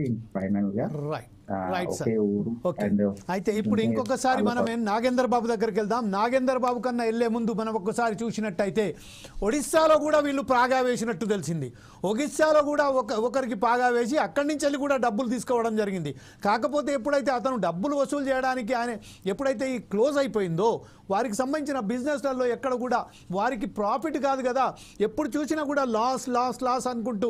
Right ఫైనల్గా right ఆ, right sir okay అయితే ఇప్పుడు ఇంకొకసారి మనం ఏం నాగేందర్ బాబు దగ్గరికి వెళ్దాం. నాగేందర్ బాబు కన్నా వెళ్ళే ముందు మనం ఒక్కసారి చూసినట్టయితే ఒడిస్సాలో కూడా వీళ్ళు పాగా వేసినట్టు తెలిసింది. ఒడిస్సాలో కూడా ఒక ఒకరికి పాగా వేసి అక్కడి నుంచి వెళ్ళి కూడా డబ్బులు తీసుకోవడం జరిగింది. కాకపోతే ఎప్పుడైతే అతను డబ్బులు వసూలు చేయడానికి ఆయన ఎప్పుడైతే ఈ క్లోజ్ అయిపోయిందో వారికి సంబంధించిన బిజినెస్లలో ఎక్కడ కూడా వారికి ప్రాఫిట్ కాదు కదా. ఎప్పుడు చూసినా కూడా లాస్ లాస్ లాస్ అనుకుంటూ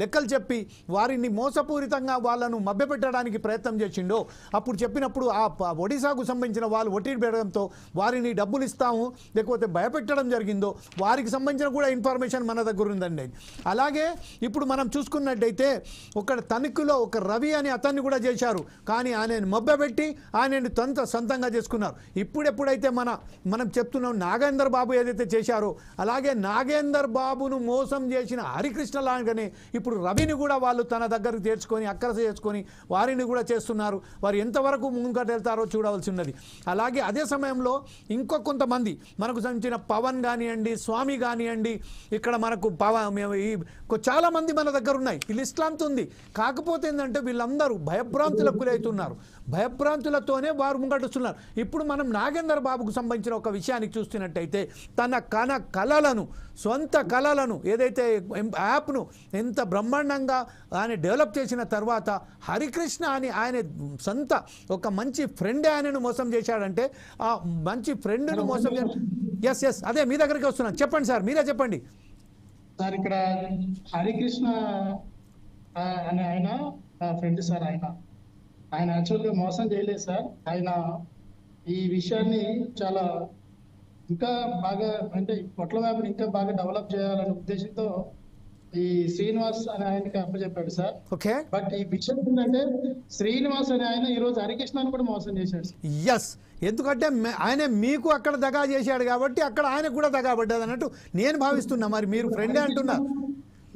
లెక్కలు చెప్పి వారిని మోసపూరితంగా వాళ్ళను మభ్యపెట్టడానికి ప్రయత్నం చేసిండో అప్పుడు చెప్పినప్పుడు ఆ ఒడిశాకు సంబంధించిన వాళ్ళు ఒత్తిడి పెట్టడంతో వారిని డబ్బులు ఇస్తాము లేకపోతే భయపెట్టడం జరిగిందో వారికి సంబంధించిన కూడా ఇన్ఫర్మేషన్ మన దగ్గర ఉందండి. అలాగే ఇప్పుడు మనం చూసుకున్నట్టయితే ఒక తణుకులో ఒక రవి అని అతన్ని కూడా చేశారు. కానీ ఆయనను మభ్యపెట్టి ఆయనను తొంత సొంతంగా చేసుకున్నారు. ఇప్పుడెప్పుడైతే మన మనం చెప్తున్నాం నాగేందర్ బాబు ఏదైతే చేశారో అలాగే నాగేందర్ బాబును మోసం చేసిన హరికృష్ణ లాగానే ఇప్పుడు రవిని కూడా వాళ్ళు తన దగ్గరకు చేర్చుకొని అక్కరస చేసుకొని వారిని కూడా చేస్తున్నారు. వారు ఎంతవరకు ముంగటెళ్తారో చూడవలసి ఉన్నది. అలాగే అదే సమయంలో ఇంకో కొంతమంది మనకు సంబంధించిన పవన్ కానివ్వండి స్వామి కానివ్వండి ఇక్కడ మనకు పవన్ మేము ఈ చాలామంది మన దగ్గర ఉన్నాయి. వీళ్ళు ఉంది. కాకపోతే ఏంటంటే వీళ్ళందరూ భయభ్రాంతులకు గురవుతున్నారు భయభ్రాంతులతోనే వారు ముంగటుస్తున్నారు. ఇప్పుడు మనం నాగేందర్ బాబుకు సంబంధించిన ఒక విషయానికి చూస్తున్నట్టయితే తన కన కళలను సొంత కళలను ఏదైతే యాప్ను ఎంత బ్రహ్మాండంగా ఆయన డెవలప్ చేసిన తర్వాత హరికృష్ణ అని ఆయన సొంత ఒక మంచి ఫ్రెండ్ ఆయనను మోసం చేశాడంటే ఆ మంచి ఫ్రెండ్ను మోసం ఎస్ ఎస్ అదే మీ దగ్గరికి వస్తున్నాను. చెప్పండి సార్ మీరే చెప్పండి. సార్ ఇక్కడ హరికృష్ణ అనే ఆయన ఫ్రెండ్ సార్ ఆయన. ఆయన యాక్చువల్గా మోసం చేయలేదు సార్. ఆయన ఈ విషయాన్ని చాలా ఇంకా బాగా అంటే పొట్ల వ్యాపారం ఇంకా బాగా డెవలప్ చేయాలనే ఉద్దేశంతో ఈ శ్రీనివాస్ అనే ఆయనకి అప్పచెప్పాడు సార్. ఓకే. బట్ ఈ విషయం ఏంటంటే శ్రీనివాస్ అనే ఆయన ఈ రోజు హరికృష్ణని కూడా మోసం చేశాడు ఎస్ ఎందుకంటే ఆయన మీకు అక్కడ దగా చేశాడు కాబట్టి అక్కడ ఆయన కూడా దగా పడ్డది అన్నట్టు నేను భావిస్తున్నా. మరి మీరు ఫ్రెండే అంటున్నారు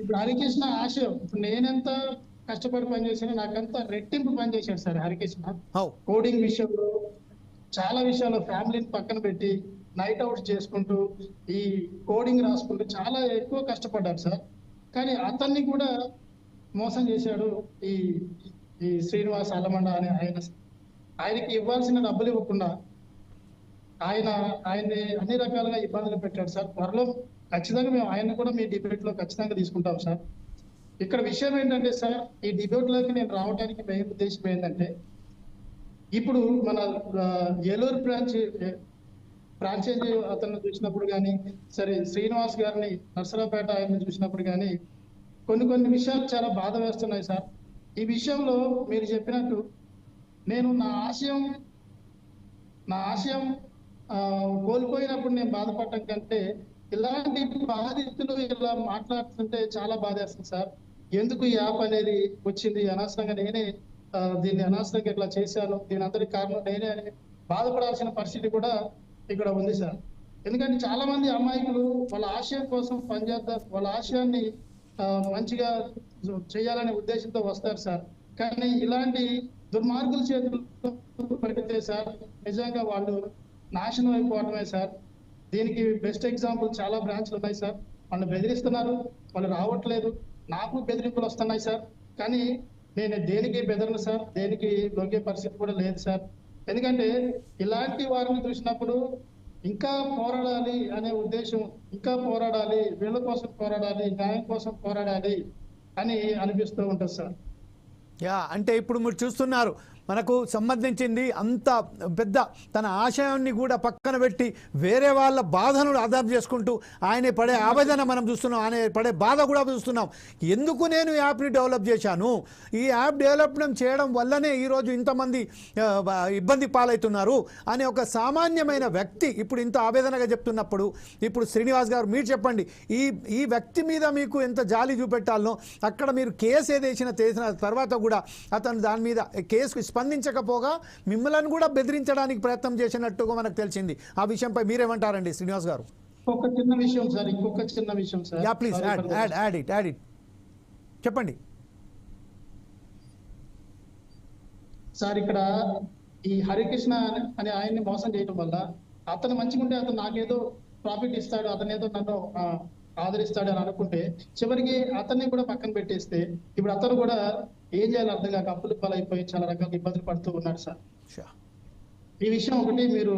ఇప్పుడు హరికృష్ణ ఆశయం. ఇప్పుడు నేనెంత కష్టపడి పనిచేసినా నాకంత రెట్టింపు పనిచేశాడు సార్ హరికృష్ణ. హౌ కోడింగ్ విషయంలో చాలా విషయాల్లో ఫ్యామిలీని పక్కన పెట్టి నైట్ అవుట్స్ చేసుకుంటూ ఈ కోడింగ్ రాసుకుంటూ చాలా ఎక్కువ కష్టపడ్డారు సార్. కానీ అతన్ని కూడా మోసం చేశాడు ఈ ఈ శ్రీనివాస్ అల్లమండ అనే ఆయన. ఆయనకి ఇవ్వాల్సిన డబ్బులు ఇవ్వకుండా ఆయన ఆయన్ని అన్ని రకాలుగా ఇబ్బందులు పెట్టాడు సార్. త్వరలో ఖచ్చితంగా మేము ఆయన కూడా మీ డిబేట్లో ఖచ్చితంగా తీసుకుంటాం సార్. ఇక్కడ విషయం ఏంటంటే సార్ ఈ డిబేట్లోకి నేను రావడానికి మెయిన్ ఉద్దేశం ఏంటంటే ఇప్పుడు మన ఏలూరు బ్రాంచ్ ఫ్రాంచైజీ అతను చూసినప్పుడు కానీ సరే శ్రీనివాస్ గారిని నర్సరాపేట ఆయన చూసినప్పుడు కానీ కొన్ని కొన్ని విషయాలు చాలా బాధ వేస్తున్నాయి సార్. ఈ విషయంలో మీరు చెప్పినట్టు నేను నా ఆశయం నా ఆశయం కోల్పోయినప్పుడు నేను బాధపడటం కంటే ఇలాంటి బాధితులు ఇలా మాట్లాడుతుంటే చాలా బాధేస్తుంది సార్. ఎందుకు ఈ యాప్ అనేది వచ్చింది? అనవసరంగా నేనే దీన్ని అనవసరంగా ఇట్లా చేశాను. దీని అందరికి కారణం నేనే అని బాధపడాల్సిన పరిస్థితి కూడా ఇక్కడ ఉంది సార్. ఎందుకంటే చాలా మంది అమాయకులు వాళ్ళ ఆశయం కోసం పనిచేస్తారు వాళ్ళ ఆశయాన్ని మంచిగా చేయాలనే ఉద్దేశంతో వస్తారు సార్. కానీ ఇలాంటి దుర్మార్గుల చేతులు పెడితే సార్ నిజంగా వాళ్ళు నాశనం అయిపోవడమే సార్. దీనికి బెస్ట్ ఎగ్జాంపుల్ చాలా బ్రాంచ్లు ఉన్నాయి సార్. వాళ్ళు బెదిరిస్తున్నారు వాళ్ళు రావట్లేదు. నాకు బెదిరింపులు వస్తున్నాయి సార్. కానీ నేను దేనికి బెదరను సార్? దేనికి లొంగే పరిస్థితి కూడా లేదు సార్. ఎందుకంటే ఇలాంటి వారిని చూసినప్పుడు ఇంకా పోరాడాలి అనే ఉద్దేశం ఇంకా పోరాడాలి వీళ్ళ కోసం పోరాడాలి న్యాయం కోసం పోరాడాలి అని అనిపిస్తూ ఉంటుంది సార్. యా అంటే ఇప్పుడు మీరు చూస్తున్నారు మనకు సంబంధించింది అంత పెద్ద తన ఆశయాన్ని కూడా పక్కన పెట్టి వేరే వాళ్ళ బాధను అర్థం చేసుకుంటూ ఆయన పడే ఆవేదన మనం చూస్తున్నాం ఆయన పడే బాధ కూడా చూస్తున్నాం. ఎందుకు నేను ఈ యాప్ని డెవలప్ చేశాను? ఈ యాప్ డెవలప్మెంట్ చేయడం వల్లనే ఈరోజు ఇంతమంది ఇబ్బంది పాలవుతున్నారు అనే ఒక సామాన్యమైన వ్యక్తి ఇప్పుడు ఇంత ఆవేదనగా చెప్తున్నప్పుడు ఇప్పుడు శ్రీనివాస్ గారు మీరు చెప్పండి ఈ ఈ వ్యక్తి మీద మీకు ఎంత జాలి చూపెట్టాలనో అక్కడ మీరు కేసు ఏదేసిన చేసిన తర్వాత కూడా అతను దాని మీద కేసుకు స్పందించకపోగా మిమ్మల్ని కూడా బెదిరించడానికి ప్రయత్నం చేసినట్టుగా మనకు తెలిసింది. ఆ విషయంపై మీరేమంటారండి శ్రీనివాస్ గారు? ఒక చిన్న విషయం సార్ ఇంకొక చిన్న విషయం sir. Yeah please add. Add add it add it. చెప్పండి. సార్ ఇక్కడ ఈ హరికృష్ణ అనే- ఆయన్ని మోసం చేయడం వల్ల అతను మంచిగా ఉంటే అతను నాకేదో ప్రాఫిట్ ఇస్తాడు అతను ఏదో నన్ను ఆదరిస్తాడు అని అనుకుంటే చివరికి అతన్ని కూడా పక్కన పెట్టేస్తే ఇప్పుడు అతను కూడా ఏం చేయాలో అర్థం కాక అప్పుల పాలైపోయి చాలా రకాల ఇబ్బందులు పడుతూ ఉన్నారు సార్. ఈ విషయం ఒకటి మీరు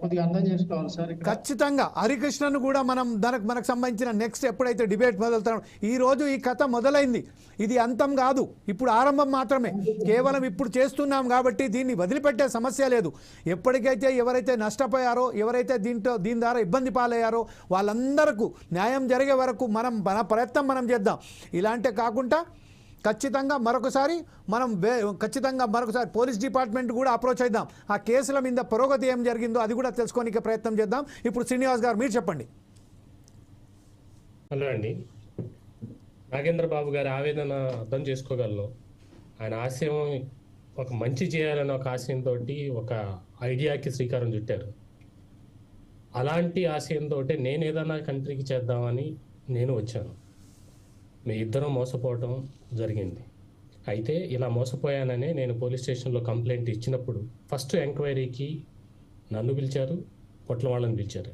కొద్దిగా అర్థం చేసుకోవాలి సార్ ఖచ్చితంగా హరికృష్ణను కూడా మనం దానికి మనకు సంబంధించిన నెక్స్ట్ ఎప్పుడైతే డిబేట్ మొదలుతాం ఈ రోజు ఈ కథ మొదలైంది. ఇది అంతం కాదు ఇప్పుడు ఆరంభం మాత్రమే. కేవలం ఇప్పుడు చేస్తున్నాం కాబట్టి దీన్ని వదిలిపెట్టే సమస్య లేదు. ఎప్పటికైతే ఎవరైతే నష్టపోయారో ఎవరైతే దీంట్లో దీని ద్వారా ఇబ్బంది పాలయ్యారో వాళ్ళందరకు న్యాయం జరిగే వరకు మనం మన ప్రయత్నం మనం చేద్దాం. ఇలాంటి కాకుండా ఖచ్చితంగా మరొకసారి మనం వే- ఖచ్చితంగా మరొకసారి పోలీస్ డిపార్ట్మెంట్ కూడా అప్రోచ్ అవుదాం ఆ కేసుల మీద పురోగతి ఏం జరిగిందో అది కూడా తెలుసుకోనికి ప్రయత్నం చేద్దాం. ఇప్పుడు శ్రీనివాస్ గారు మీరు చెప్పండి. హలో అండి. నాగేంద్ర బాబు గారి ఆవేదన అర్థం చేసుకోగలను. ఆయన ఆశయం ఒక మంచి చేయాలనే ఒక ఆశయంతో ఒక ఐడియాకి శ్రీకారం చుట్టారు. అలాంటి ఆశయంతో నేను ఏదైనా కంట్రీకి చేద్దామని నేను వచ్చాను. మీ ఇద్దరం మోసపోవటం జరిగింది. అయితే ఇలా మోసపోయాననే నేను పోలీస్ స్టేషన్లో కంప్లైంట్ ఇచ్చినప్పుడు ఫస్ట్ ఎంక్వైరీకి నన్ను పిలిచారు పొట్ల వాళ్ళని పిలిచారు.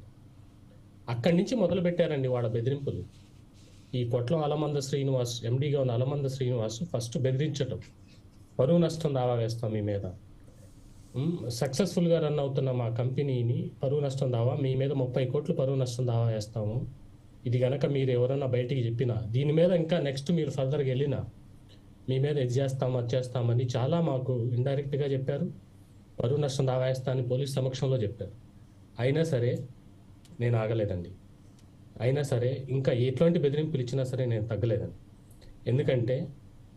అక్కడి నుంచి మొదలు పెట్టారండి వాళ్ళ బెదిరింపులు. ఈ కొట్ల అలమంద శ్రీనివాస్ ఎండీగా ఉన్న అలమంద శ్రీనివాస్ ఫస్ట్ బెదిరించటం. పరువు నష్టం దావా వేస్తాం మీ మీద. సక్సెస్ఫుల్గా రన్ అవుతున్న మా కంపెనీని పరువు నష్టం దావా మీ మీద ముప్పై కోట్లు పరువు నష్టం దావా వేస్తాము. ఇది గనక మీరు ఎవరైనా బయటికి చెప్పినా దీని మీద ఇంకా నెక్స్ట్ మీరు ఫర్దర్గా వెళ్ళినా మీ మీద ఇది చేస్తాం అది చేస్తామని చాలా మాకు ఇండైరెక్ట్గా చెప్పారు. పరువు నష్టం దావా అని పోలీస్ సమక్షంలో చెప్పారు. అయినా సరే నేను ఆగలేదండి. అయినా సరే ఇంకా ఎటువంటి బెదిరింపులు ఇచ్చినా సరే నేను తగ్గలేదండి. ఎందుకంటే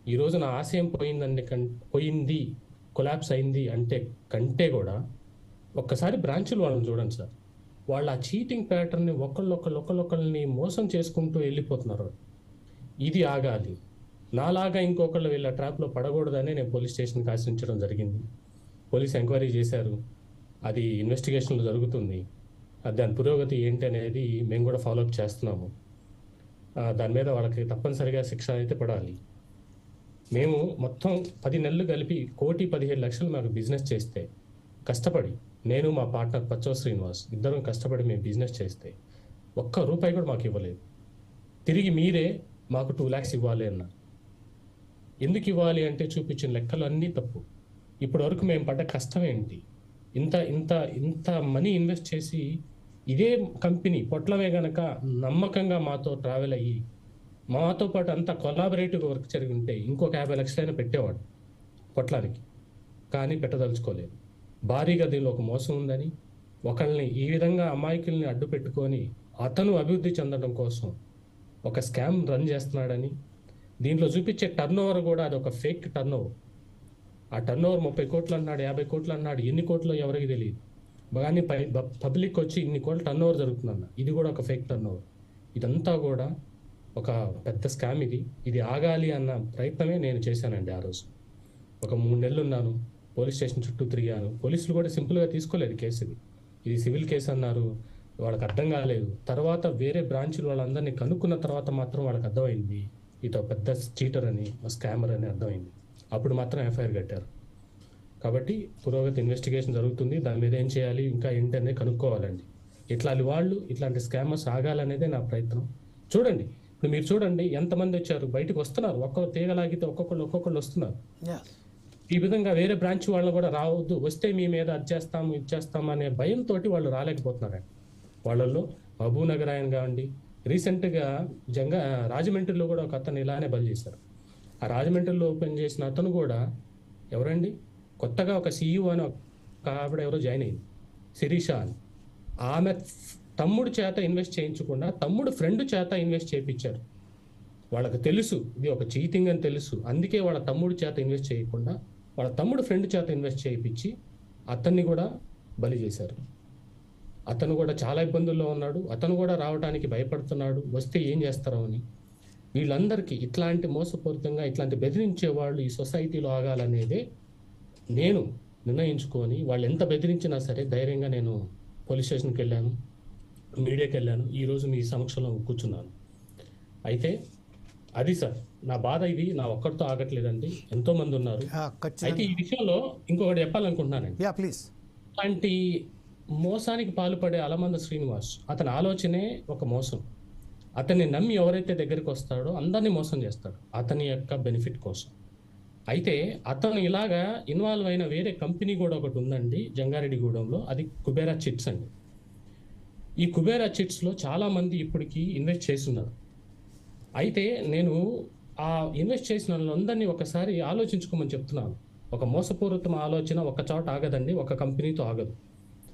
ఈరోజు నా ఆశయం పోయిందండి కం పోయింది కొలాప్స్ అయింది అంటే కంటే కూడా ఒక్కసారి బ్రాంచులు వాళ్ళని చూడండి సార్. వాళ్ళు ఆ చీటింగ్ ప్యాటర్న్ని ఒకళ్ళొకళ్ళు ఒకళ్ళొకళ్ళని మోసం చేసుకుంటూ వెళ్ళిపోతున్నారు. ఇది ఆగాలి. నాలాగా ఇంకొకళ్ళు వీళ్ళ ట్రాప్లో పడకూడదని నేను పోలీస్ స్టేషన్కి ఆశించడం జరిగింది. పోలీస్ ఎంక్వైరీ చేశారు. అది ఇన్వెస్టిగేషన్లో జరుగుతుంది. దాని పురోగతి ఏంటి అనేది మేము కూడా ఫాలోఅప్ చేస్తున్నాము. దాని మీద వాళ్ళకి తప్పనిసరిగా శిక్ష అయితే పడాలి. మేము మొత్తం పది నెలలు కలిపి కోటి పదిహేడు లక్షలు మాకు బిజినెస్ చేస్తే కష్టపడి నేను మా పార్ట్నర్ పచ్చో శ్రీనివాస్ ఇద్దరం కష్టపడి మేము బిజినెస్ చేస్తే ఒక్క రూపాయి కూడా మాకు ఇవ్వలేదు. తిరిగి మీరే మాకు టూ ల్యాక్స్ ఇవ్వాలి అన్న ఎందుకు ఇవ్వాలి అంటే చూపించిన లెక్కలు అన్నీ తప్పు. ఇప్పటి వరకు మేము పడ్డ కష్టం ఏంటి? ఇంత ఇంత ఇంత మనీ ఇన్వెస్ట్ చేసి ఇదే కంపెనీ పొట్లవే గనక నమ్మకంగా మాతో ట్రావెల్ అయ్యి మాతో పాటు అంత కొలాబరేటివ్ వర్క్ జరిగి ఉంటే ఇంకొక యాభై లక్షలైనా పెట్టేవాడు పొట్లానికి. కానీ పెట్టదలుచుకోలేదు. భారీగా దీనిలో ఒక మోసం ఉందని ఒకళ్ళని ఈ విధంగా అమాయకుల్ని అడ్డు పెట్టుకొని అతను అభివృద్ధి చెందడం కోసం ఒక స్కామ్ రన్ చేస్తున్నాడని దీంట్లో చూపించే టర్న్ ఓవర్ కూడా అది ఒక ఫేక్ టర్న్ ఓవర్ ఆ టర్న్ ఓవర్ ముప్పై కోట్లు అన్నాడు యాభై కోట్లు అన్నాడు ఎన్ని కోట్లు ఎవరికి తెలియదు. కానీ పై పబ్లిక్ వచ్చి ఇన్ని కోట్లు టర్న్ ఓవర్ జరుగుతుందన్న. ఇది కూడా ఒక ఫేక్ టర్న్ ఓవర్ ఇదంతా కూడా ఒక పెద్ద స్కామ్ ఇది. ఇది ఆగాలి అన్న ప్రయత్నమే నేను చేశానండి ఆ రోజు. ఒక మూడు నెలలు ఉన్నాను. పోలీస్ స్టేషన్ చుట్టూ తిరిగాను. పోలీసులు కూడా సింపుల్గా తీసుకోలేదు కేసు ఇది ఇది సివిల్ కేసు అన్నారు. వాళ్ళకి అర్థం కాలేదు. తర్వాత వేరే బ్రాంచ్లు వాళ్ళందరినీ కనుక్కున్న తర్వాత మాత్రం వాళ్ళకి అర్థమైంది. ఇదో పెద్ద చీటర్ అని స్కామర్ అని అర్థమైంది. అప్పుడు మాత్రం ఎఫ్ఐఆర్ కట్టారు. కాబట్టి పురోగతి ఇన్వెస్టిగేషన్ జరుగుతుంది. దాని మీద ఏం చేయాలి? ఇంకా ఏంటనేది కనుక్కోవాలండి. ఇట్లాంటి వాళ్ళు ఇట్లాంటి స్కామర్స్ ఆగాలనేదే నా ప్రయత్నం. చూడండి. ఇప్పుడు మీరు చూడండి. ఎంతమంది వచ్చారు? బయటకు వస్తున్నారు. ఒక్కొక్క తీగలాగితే ఒక్కొక్కళ్ళు ఒక్కొక్కళ్ళు వస్తున్నారు. ఈ విధంగా వేరే బ్రాంచ్ వాళ్ళు కూడా రావద్దు. వస్తే మీ మీద అది చేస్తాము ఇది చేస్తాము అనే భయంతో వాళ్ళు రాలేకపోతున్నారండి వాళ్ళల్లో మహబూబ్ నగర్ ఆయన కావండి రీసెంట్గా జంగా రాజమండ్రిలో కూడా ఒక అతను ఇలానే బలి చేశారు. ఆ రాజమండ్రిలో ఓపెన్ చేసిన అతను కూడా ఎవరండి? కొత్తగా ఒక సీఈఓ అని ఒక ఆవిడ ఎవరో జాయిన్ అయింది శిరీష అని. ఆమె తమ్ముడు చేత ఇన్వెస్ట్ చేయించకుండా తమ్ముడు ఫ్రెండ్ చేత ఇన్వెస్ట్ చేయించారు. వాళ్ళకి తెలుసు ఇది ఒక చీటింగ్ అని తెలుసు. అందుకే వాళ్ళ తమ్ముడు చేత ఇన్వెస్ట్ చేయకుండా వాళ్ళ తమ్ముడు ఫ్రెండ్ చేత ఇన్వెస్ట్ చేయించి అతన్ని కూడా బలి చేశారు. అతను కూడా చాలా ఇబ్బందుల్లో ఉన్నాడు. అతను కూడా రావడానికి భయపడుతున్నాడు. వస్తే ఏం చేస్తారో అని. వీళ్ళందరికీ ఇట్లాంటి మోసపూరితంగా ఇట్లాంటి బెదిరించే వాళ్ళు ఈ సొసైటీలో ఆగాలనేదే నేను నిర్ణయించుకొని వాళ్ళు ఎంత బెదిరించినా సరే ధైర్యంగా నేను పోలీస్ స్టేషన్కి వెళ్ళాను మీడియాకి వెళ్ళాను ఈరోజు మీ సమక్షంలో కూర్చున్నాను. అయితే అది సార్ నా బాధ ఇది నా ఒక్కరితో ఆగట్లేదండి. ఎంతో మంది ఉన్నారు అయితే ఈ విషయంలో ఇంకొకటి చెప్పాలనుకుంటున్నానండి. ప్లీజ్. అలాంటి మోసానికి పాల్పడే అలమంద శ్రీనివాస్ అతని ఆలోచనే ఒక మోసం. అతన్ని నమ్మి ఎవరైతే దగ్గరికి వస్తాడో అందరినీ మోసం చేస్తాడు అతని యొక్క బెనిఫిట్ కోసం. అయితే అతను ఇలాగా ఇన్వాల్వ్ అయిన వేరే కంపెనీ కూడా ఒకటి ఉందండి జంగారెడ్డిగూడెంలో. అది కుబేరా చిట్స్ అండి. ఈ కుబేరా చిట్స్లో చాలా మంది ఇప్పటికి ఇన్వెస్ట్ చేస్తున్నారు అయితే నేను ఆ ఇన్వెస్ట్ చేసిన వాళ్ళందరినీ ఒకసారి ఆలోచించుకోమని చెప్తున్నాను. ఒక మోసపూరితం ఆలోచన ఒక చోట ఆగదండి ఒక కంపెనీతో ఆగదు.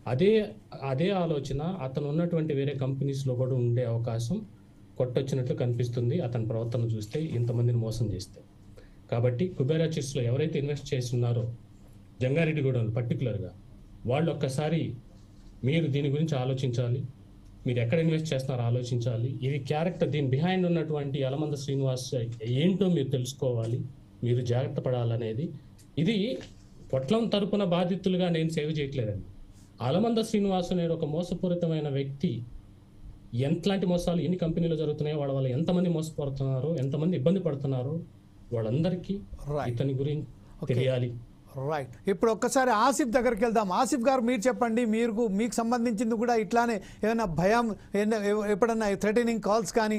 అదే అదే ఆలోచన అతను ఉన్నటువంటి వేరే కంపెనీస్లో కూడా ఉండే అవకాశం కొట్టొచ్చినట్లు కనిపిస్తుంది అతని ప్రవర్తన చూస్తే ఇంతమందిని మోసం చేస్తే. కాబట్టి కుబేరా చిట్స్లో ఎవరైతే ఇన్వెస్ట్ చేస్తున్నారో జంగారెడ్డిగూడెం పర్టికులర్గా వాళ్ళు ఒక్కసారి మీరు దీని గురించి ఆలోచించాలి. మీరు ఎక్కడ ఇన్వెస్ట్ చేస్తున్నారో ఆలోచించాలి. ఇది క్యారెక్టర్ దీని బిహైండ్ ఉన్నటువంటి అలమంద శ్రీనివాస్ ఏంటో మీరు తెలుసుకోవాలి. మీరు జాగ్రత్త పడాలనేది. ఇది పొట్లం తరపున బాధితులుగా నేను సేవ చేయట్లేదండి. అలమంద శ్రీనివాస్ అనే ఒక మోసపూరితమైన వ్యక్తి. ఎంతలాంటి మోసాలు ఎన్ని కంపెనీలు జరుగుతున్నాయో వాళ్ళ వల్ల ఎంతమంది మోసపడుతున్నారో ఎంతమంది ఇబ్బంది పడుతున్నారో వాళ్ళందరికీ. ఇతని గురించి. తెలియాలి. రైట్ ఇప్పుడు ఒక్కసారి ఆసిఫ్ దగ్గరికి వెళ్దాం. ఆసిఫ్ గారు మీరు చెప్పండి మీరు మీకు సంబంధించింది కూడా ఇట్లానే ఏమైనా భయం ఎప్పుడన్నా థ్రెటనింగ్ కాల్స్ కానీ